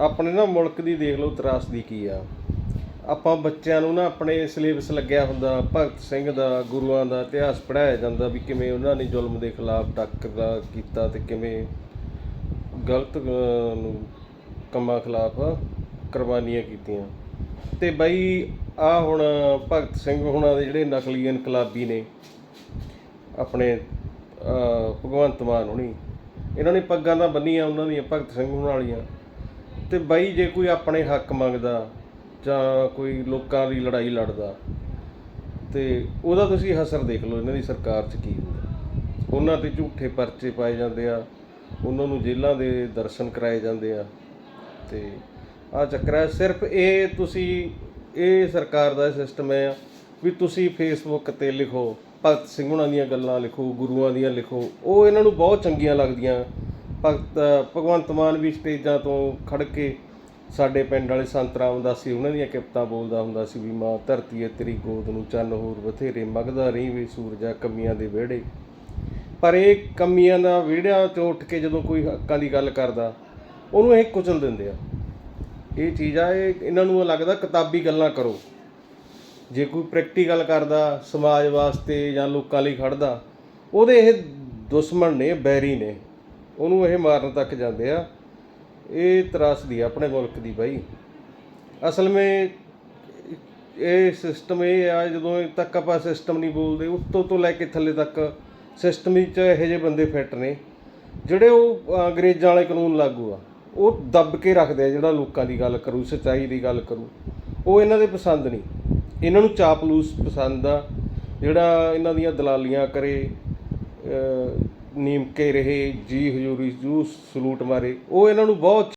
ਆਪਣੇ ਨਾ ਮੁਲਕ ਦੀ ਦੇਖ ਲਓ ਤਰਾਸਦੀ ਕੀ ਆ। ਆਪਾਂ ਬੱਚਿਆਂ ਨੂੰ ਨਾ ਆਪਣੇ ਸਿਲੇਬਸ ਲੱਗਿਆ ਹੁੰਦਾ, ਭਗਤ ਸਿੰਘ ਦਾ, ਗੁਰੂਆਂ ਦਾ ਇਤਿਹਾਸ ਪੜਾਇਆ ਜਾਂਦਾ ਵੀ ਕਿਵੇਂ ਉਹਨਾਂ ਨੇ ਜ਼ੁਲਮ ਦੇ ਖਿਲਾਫ ਟੱਕਰਾ ਕੀਤਾ ਤੇ ਕਿਵੇਂ ਗਲਤ ਕੰਮਾਂ ਖਿਲਾਫ ਕੁਰਬਾਨੀਆਂ ਕੀਤੀਆਂ। ਤੇ ਬਈ ਆ ਹੁਣ ਭਗਤ ਸਿੰਘ ਹੁਣਾਂ ਦੇ ਜਿਹੜੇ ਨਕਲੀ ਇਨਕਲਾਬੀ ਨੇ, ਆਪਣੇ ਭਗਵੰਤ ਮਾਨ ਹੁਣੀ, ਇਹਨਾਂ ਨੇ ਪੱਗਾਂ ਤਾਂ ਬੰਨੀਆਂ ਉਹਨਾਂ ਦੀਆਂ, ਭਗਤ ਸਿੰਘ ਹੁਣਾਂ ਵਾਲੀਆਂ। ਤੇ ਬਾਈ ਜੇ ਕੋਈ ਆਪਣੇ ਹੱਕ ਮੰਗਦਾ ਜਾਂ ਕੋਈ ਲੋਕਾਂ ਦੀ ਲੜਾਈ ਲੜਦਾ, ਤੇ ਉਹਦਾ ਤੁਸੀਂ ਅਸਰ ਦੇਖ ਲਓ ਇਹਨਾਂ ਦੀ ਸਰਕਾਰ 'ਚ ਕੀ ਹੁੰਦਾ। ਉਹਨਾਂ ਤੇ ਝੂਠੇ ਪਰਚੇ ਪਾਏ ਜਾਂਦੇ ਆ, ਉਹਨਾਂ ਨੂੰ ਜੇਲ੍ਹਾਂ ਦੇ ਦਰਸ਼ਨ ਕਰਾਏ ਜਾਂਦੇ ਆ, ਤੇ ਆ ਚੱਕਰ ਹੈ, ਸਿਰਫ ਇਹ ਤੁਸੀਂ, ਇਹ ਸਰਕਾਰ ਦਾ ਸਿਸਟਮ ਹੈ ਵੀ ਤੁਸੀਂ ਫੇਸਬੁੱਕ ਤੇ ਲਿਖੋ, ਭਗਤ ਸਿੰਘ ਉਹਨਾਂ ਦੀਆਂ ਗੱਲਾਂ ਲਿਖੋ, ਗੁਰੂਆਂ ਦੀਆਂ ਲਿਖੋ, ਉਹ ਇਹਨਾਂ ਨੂੰ ਬਹੁਤ ਚੰਗੀਆਂ ਲੱਗਦੀਆਂ। ਭਗਤ, ਭਗਵੰਤ ਮਾਨ ਵੀ ਸਟੇਜਾਂ ਤੋਂ ਖੜ ਕੇ ਸਾਡੇ ਪਿੰਡ ਵਾਲੇ ਸੰਤ ਰਾਮਦਾਸ ਸੀ ਉਹਨਾਂ ਦੀਆਂ ਕਿਪਤਾਂ ਬੋਲਦਾ ਹੁੰਦਾ ਸੀ ਵੀ ਮਾਂ, ਧਰਤੀ ਏ ਤੇਰੀ ਗੋਦ ਨੂੰ ਚੰਨ ਹੋਰ ਬਥੇਰੇ, ਮਗਦਾ ਰਹੀ ਵੀ ਸੂਰਜਾ ਕਮੀਆਂ ਦੇ ਵਿਹੜੇ। ਪਰ ਇਹ ਕਮੀਆਂ ਦਾ ਵਿਹੜਿਆਂ ਤੋਂ ਉੱਠ ਕੇ ਜਦੋਂ ਕੋਈ ਹੱਕਾਂ ਦੀ ਗੱਲ ਕਰਦਾ, ਉਹਨੂੰ ਇਹ ਕੁਚਲ ਦਿੰਦੇ ਆ। ਇਹ ਚੀਜ਼ ਆ, ਇਹ ਇਹਨਾਂ ਨੂੰ ਲੱਗਦਾ ਕਿਤਾਬੀ ਗੱਲਾਂ ਕਰੋ। ਜੇ ਕੋਈ ਪ੍ਰੈਕਟੀਕਲ ਕਰਦਾ, ਸਮਾਜ ਵਾਸਤੇ ਜਾਂ ਲੋਕਾਂ ਲਈ ਖੜਦਾ ਉਹਦੇ ਇਹ ਦੁਸ਼ਮਣ ਨੇ, ਬੈਰੀ ਨੇ। ਉਹਨੂੰ ਇਹ ਮਾਰਨ ਤੱਕ ਜਾਂਦੇ ਆ। ਇਹ ਤਰਾਸਦੀ ਆ ਆਪਣੇ ਮੁਲਕ ਦੀ ਬਾਈ। ਅਸਲ ਵਿੱਚ ਇਹ ਸਿਸਟਮ ਇਹ ਆ, ਜਦੋਂ ਤੱਕ ਆਪਾਂ ਸਿਸਟਮ ਨਹੀਂ ਬੋਲਦੇ, ਉੱਤੋਂ ਤੋਂ ਲੈ ਕੇ ਥੱਲੇ ਤੱਕ ਸਿਸਟਮ ਵਿੱਚ ਇਹੋ ਜਿਹੇ ਬੰਦੇ ਫਿੱਟ ਨੇ, ਜਿਹੜੇ ਉਹ ਅੰਗਰੇਜ਼ਾਂ ਵਾਲੇ ਕਾਨੂੰਨ ਲਾਗੂ ਆ। ਉਹ ਦੱਬ ਕੇ ਰੱਖਦੇ ਆ ਜਿਹੜਾ ਲੋਕਾਂ ਦੀ ਗੱਲ ਕਰੂ, ਸੱਚਾਈ ਦੀ ਗੱਲ ਕਰੂ। ਉਹ ਇਹਨਾਂ ਦੇ ਪਸੰਦ ਨਹੀਂ। ਇਹਨਾਂ ਨੂੰ ਚਾਪਲੂਸ ਪਸੰਦ ਆ, ਜਿਹੜਾ ਇਹਨਾਂ ਦੀਆਂ ਦਲਾਲੀਆਂ ਕਰੇ ਨੀਮਕੇ ਰਹੇ ਜੀ ਹਜ਼ੂਰੀ ਜੂ ਸਲੂਟ ਮਾਰੇ। ਉਹ ਇਹਨਾਂ ਨੂੰ ਬਹੁਤ